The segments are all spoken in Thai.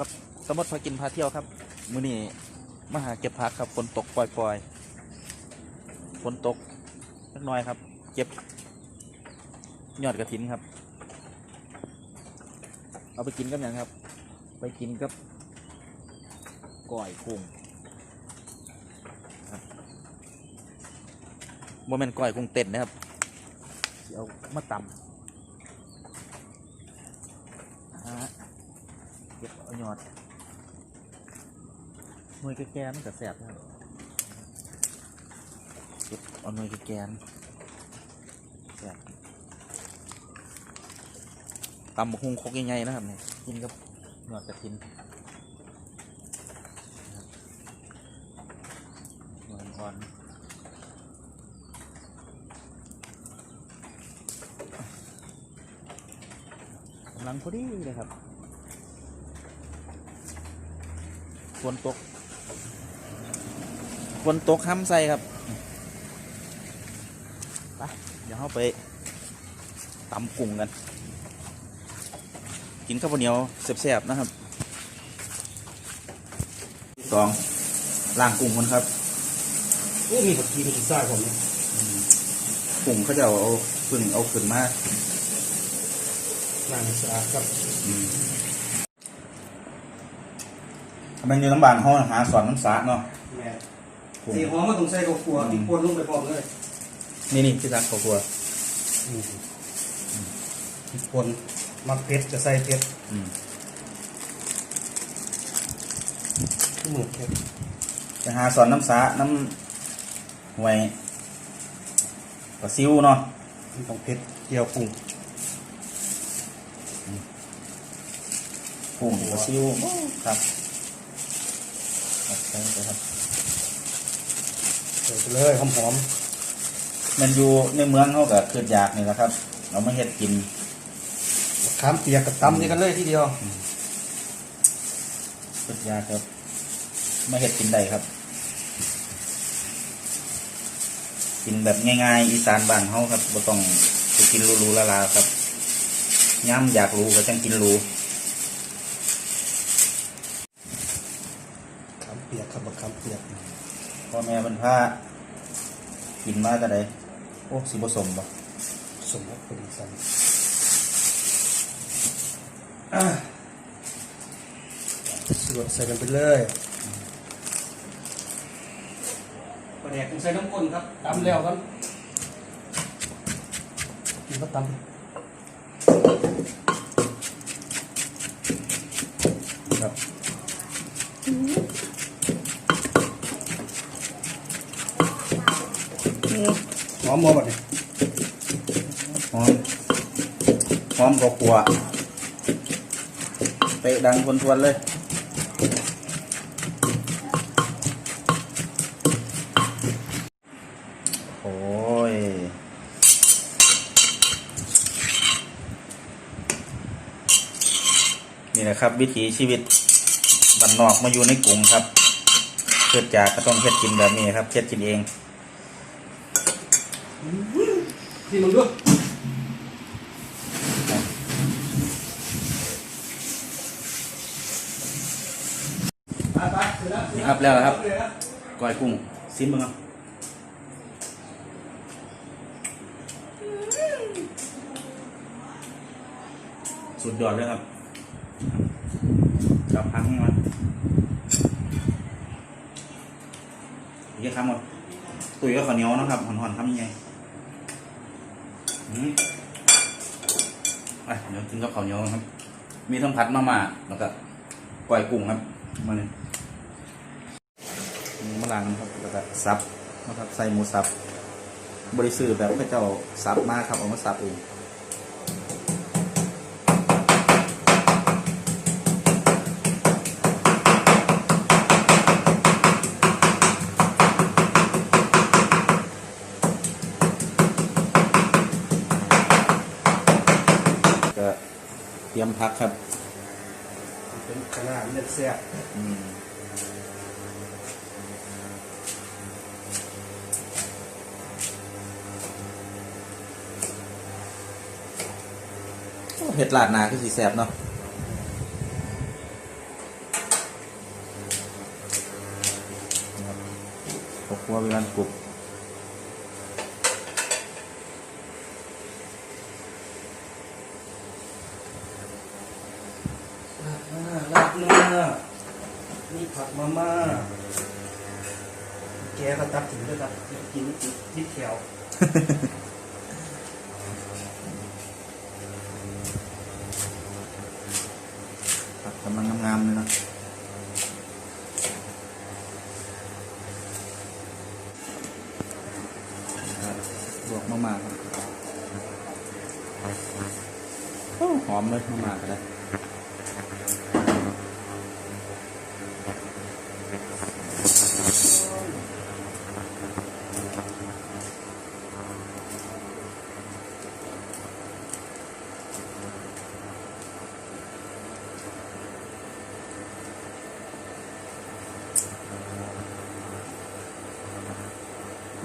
ครับพอครับสมมติพากินพาเที่ยวครับ มื้อนี้มาหาเก็บผักครับฝนตกปล่อยๆฝนตกเล็กน้อยครับ เก็บยอดกระถินครับ เอาไปกินกับหยังครับ ไปกินกับก้อยกุ้งโมเมนต์ก้อยกุ้งเต้นนะครับสิเอามาตำ ฮะเก็บเอา ยอดหน่วยแกนมันก็แสบนะครับเก็บเอาหน่วยแกนแสบตำบักหุงคกใหญ่ๆนะครับเนี่ยกินกับยอดกระถินนะครับยอดอ่อนกำลังพอดีเลยครับ ฝนตกฝนตกห้ำใส่ครับไปเดี๋ยวเราไปตำกุ้งกัน กินข้าวเหนียวแซ่บๆนะครับสองล้างกุ้งกันครับโอ้มีผักชีมีพิซซ่าผมเนี่ยกุ้งเขาจะเอาขึ้นเอาขึ้นมาล้างให้สะอาดครับ มันอยู่น้ำบานเขาหาสอนน้ำสาเนาะแม่สีหอมมาต้องใส่ข้าวคั่วที่ป่นลงไปพร้อมเลยนี่นี่พี่รักเขาครัวที่ป่นมักเผ็ดจะใส่เผ็ดอืมที่หมึกเผ็ดไปหาสอนน้ำสาน้ำห่วยปลาซิวเนาะต้องเผ็ดเกี่ยวกุ้งกุ้งปลาซิวครับ ครับใช่ครับใส่ไปเลยหอมมันอยู่ในเมืองเขาก็เกิดอยากนี่แหละครับ เราไม่เฮ็ดกินๆมะขามเปียกกับตำนี่กันเลยทีเดียวเกิดอยากครับไม่เฮ็ดกินได้ครับ กินแบบง่ายๆ อีสานบ้านเขาครับบ่ต้องไปกินหรูๆละลาๆครับย่ำอยากรู้ก็จังกินรู้ ขามเปียกครับมะขามเปียก พ่อ แม่เป็นพากินมาแต่ใดโอ้สิบ่สมบ่สมรับพอดีสั่นสวดใส่กันไปเลยปลาแดกต้องใส่น้ำข้นครับตำแล้วครับกินก็ตำ ครับ หอมหมดเลยหอมหอมกว่าๆเตะดังทวนๆเลยโอ้ยนี่แหละครับ วิถีชีวิตบ้านนอกมาอยู่ในกรุงครับเกิดจากก็ต้องเฮ็ดกินแบบนี้ครับเฮ็ดกินเอง ที่มึงด้วยครับแล้วครับก้อยกุ้งซิมบ้างครับสุดยอดเลยครับกับพังมาอีกคำหมด ตุ๋ยก็ข้าวเหนียวนะครับหอนๆทำยังไง ไปเดี๋ยวกินกับข้าวเหนียวครับ มีทั้งผัดมาม่าแล้วก็ก้อยกุ้งครับ มาเลยหมูมะลังครับแล้วก็ซับนะครับใส่หมูสับบริสุทธิ์แบบพระเจ้าซับมากครับเอามาซับเอง ยมพักครับ เป็นขนาดเลือดแซ่บเห็ดลาดนาคือสีแสบเนาะขอบคุณวิวันกรุบ นี่ผักมาม่าแกก็ตัดถึงด้วยครับกินนิดแถวผักกำลังงามๆเลยนะบวกมะม่าครับหอมเลยมะม่าก็ได้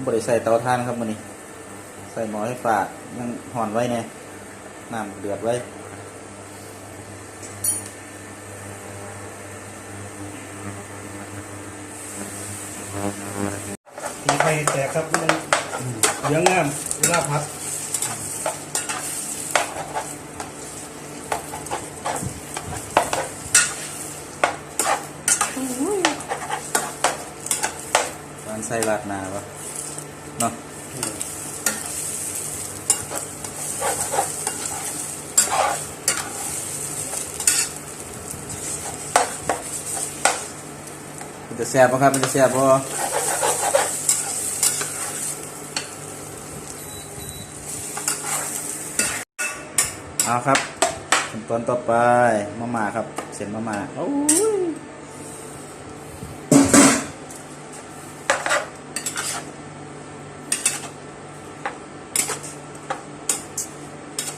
บริใส่เตาถ่านครับมันนี้ ใส่หม้อไฟฟ้ายังห่อนไว้เนี่ยน้ำเดือดไว้ตีไฟแตกครับมันเหลืองงามเวลาพักการใส่ราดหนาวะเนาะมัน จะแซ่บปะครับมันจะแซ่บปะเอาครับขั้นตอนต่อไปมะม่าครับ เส้นมะม่าโอ้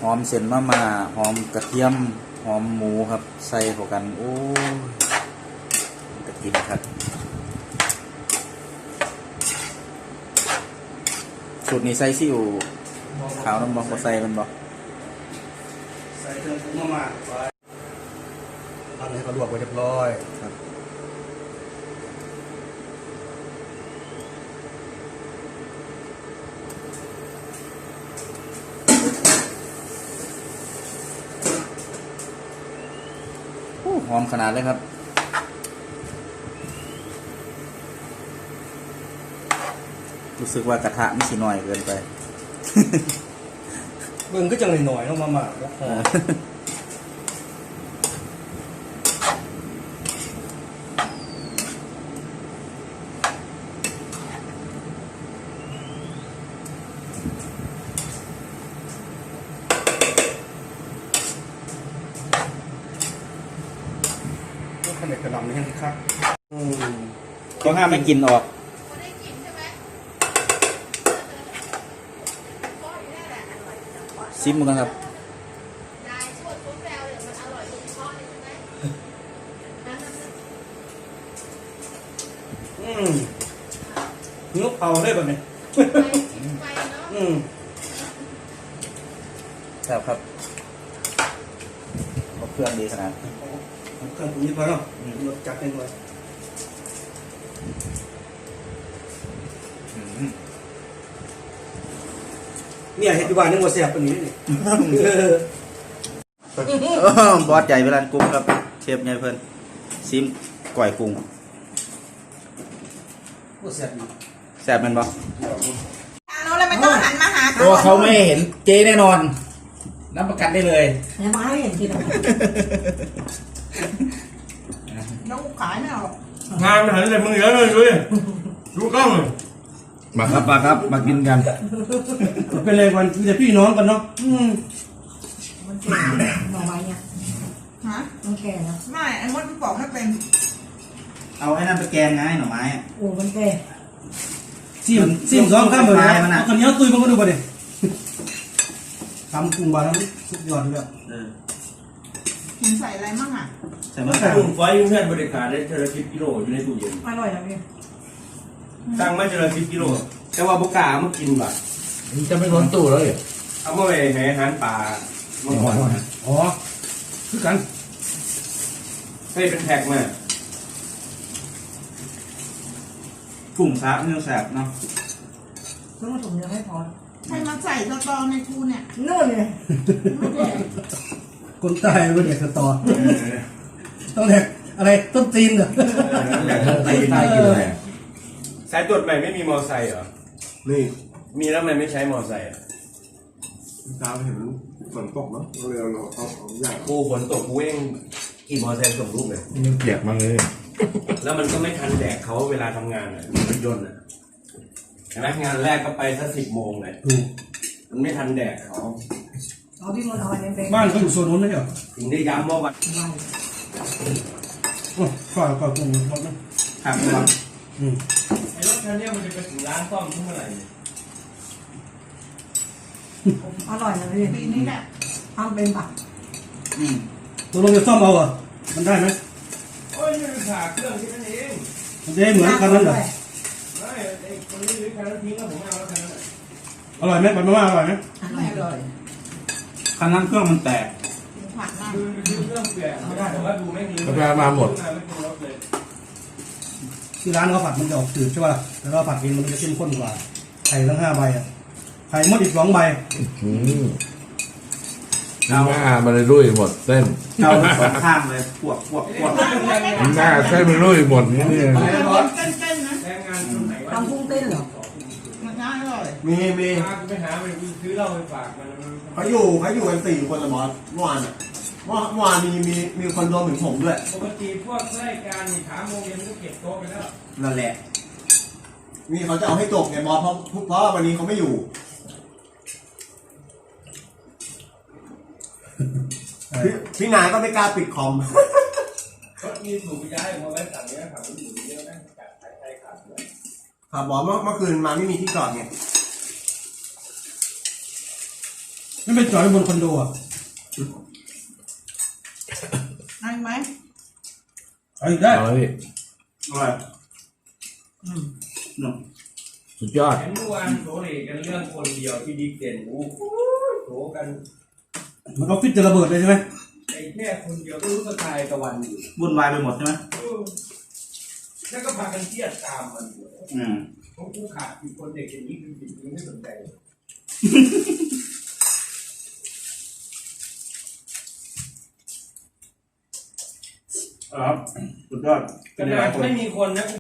หอมเส้นมะม่าหอมกระเทียม หอมหมูครับ ใส่เข้ากัน โอ้ยกระกินครับ สูตรนี้ใส่ซิวขาวน้ำบอกใส่มันบอกใส่เครื่องปรุงมาม่าไปอันนี้ก็ลวกไว้เรียบร้อยครับโอ้หอมขนาดเลยครับ รู้สึกว่ากระทะไม่สิน้อยเกินไป เบิ่งก็จังหน่อยๆเนาะมาม่าแล้วหอมก็ขนาดกระหลำนี่ยังครับอืมต้องห้ามไม่กินออก ไม่ได้กินใช่ไหมพ่ออยู่นั่นแหละอร่อยจังหวะ ซิมกันครับยายชวนทุกแปลวเนี่ยมันอร่อยตรงพ่อเลยใช่ไหมอืมเนื้อเผาได้แบบนี้ไปไปเนาะอืมแซ่บครับครบเครื่องดีขนาดเอาเครื่องปรุงนิดพอเนาะอืมรสจัดไปหน่อย เนี่ยเห็ดอยู่บ้านนึงว่าแซ่บปานนี้นี่เออบอสใหญ่เวลานกุ้งครับเชฟใหญ่เพิ่นซิมก่อยกุ้งว่าแซ่บอยู่แซ่บแมันบ่เราเลยไม่ต้องหันมาหาตัวเขาไม่เห็นเจ๊แน่นอนรับประกันได้เลยอย่ามาให้เห็นทีละน้องขายไม่เอาหรอกงานมันหันเลยมึงเยอะเลยด้วยดูกล้องเลย มาครับมาครับ มากินกัน เป็นเลยวันคือจะพี่น้องกันเนาะอืมมันแก่หน่อไม้เนี่ยฮะมันแก่แล้วไม่ไอ้มดมันบอกให้เป็นเอาไอ้นั่นไปแกงไงหน่อไม้อะ โอ้มันแก่ซิมซิมสองข้ามเลยปลายมันนะอะ เอาคนนี้เอาตุยมาก็ดูป่ะเนี่ยทำกรุงบาร์นั้นสุดยอดเลยอะเออกินใส่อะไรมั่งอะใส่มะครัขามบลุงไฟยุ่งแค่บริการได้เทอละสิบกิโลอยู่ในตู้เย็นอร่อยนะพี่ ตั้งมาเทอละสิบกิโลแต่ว่าบุกล้ามากินว่ะจะไม่ล้นตู้แล้วเหรอเอามาไปให้อาหารปลาเมื่อก่อนอ๋อคือกันให้เป็นแพ็กมากุ้งซะเนื้อแสบเนาะซึ่งผสมยังไม่พอใครมาใส่สตอในกูเนี่ยนู่นเลยคนใต้ไม่เด็กสตอต้องเด็กอะไรต้นตีนเหรอไอ้ตายกินอะไรอะ สายตรวจใหม่ไม่มีมอไซค์เหรอ นี่มีแล้วทำไมไม่ใช้มอไซค์อะตามเห็นฝนตกเนาะก็เลยเอาเอาเอาอย่างกูฝนตกกูเองขี่มอไซค์ส่งลูกเลย มันเปียกมากเลย แล้วมันก็ไม่ทันแดกเขาเวลาทำงานอะรถยนต์อะเห็นไหมงานแรกก็ไปสักสิบโมงเลยถูกมันไม่ทันแดกเขาเอาพี่มดเอาอันนี้ไปบ้านเขาอยู่โซนนู้นไม่ใช่เหรอถึงได้ย้ำว่าวันไล่โอ้ก่อนก่อนกุ้งรถนะ ครับพี่บอลอืม ไอ้รถคันเนี้ยมันจะไปถึงร้านซ่อมที่เมื่อไหร่เนี่ยอร่อยนะพี่ปีนี้แหละทำเป็นปะอืมตัวลงจะซ่อมเอาเหรอมันได้ไหมโอ้ยนี่เป็นขาเครื่องที่นั่นเองมันจะได้เหมือนคันนั้นเหรอไม่ไอ้คนนี้ซื้อคันนั้นทิ้งแล้วผมไม่เอาแล้วคันนั้นอะอร่อยไหมปันมาม่าอร่อยไหมอร่ไม่อยอร่อยคันนั้นเครื่องมันแตกกินผักมากคือคือเครื่องเปลี่ยนไม่ได้แต่ว่าดูไม่มีกาแฟมาหมด ไม่เป็นรถเลย ที่ร้านเขาผัดมันจะออกจืดใช่ป่ะแล้วเราผัดเองมันจะเข้มข้นกว่าไข่ทั้งห้าใบอะไข่มดอีกสองใบอืมหน้ามันเลยรุ่ยหมดเส้นเอาสองข้างเลยพวกพวกพวกหน้าเส้นมันรุ่ยหมดนี่เนี่ยมันเป็นเส้นๆนะแรงงานคนไหนวะทำกุ้งเต้นเหรอมันน่าอร่อยมีมีพากูไปหาไปกูซื้อเหล้าไปฝากมันเขาอยู่เขาอยู่กันสี่คนละมอสเมื่อวานอะ เมื่อเมื่อวานมีมีมีคนรวมถึงผมด้วย ปกติพวกรายการนี่ถามโมงเย็นมันก็เก็บโต๊ะไปแล้วนั่นแหละนี่เขาจะเอาให้จบไงมอสเพราะเพราะว่าวันนี้เขาไม่อยู่ พี่พี่นายก็ไม่กล้าปิดคอมรถมีถูกย้ายมาไว้ต่างเนี้ยขับอยู่เยอะนะจัดใช้ใช้ขับด้วยครับบอกเมื่อเมื่อคืนมาไม่มีที่จอดไงไม่เป็นจอดไว้บนคอนโดอะ ได้ไหม เอาอีกได้เอาเลยอร่อยอืมเนาะสุดยอด เห็นเมื่อวานโถเหลกันเรื่องคนเดียวที่ดิกเด่นโอ้โหโถกันมันออฟฟิศจะระเบิดเลยใช่ไหมไอ้แค่คนเดียวก็รู้สไตล์ตะวันอยู่วุ่นวายไปหมดใช่ไหมเออแล้วก็พากันเครียดตามมันอยู่อืม ผมกูขาดอีกคนเด็กอย่างนี้คือสิ่งที่ไม่สนใจ ครับสุดยอดขนาดไม่มีคนนะ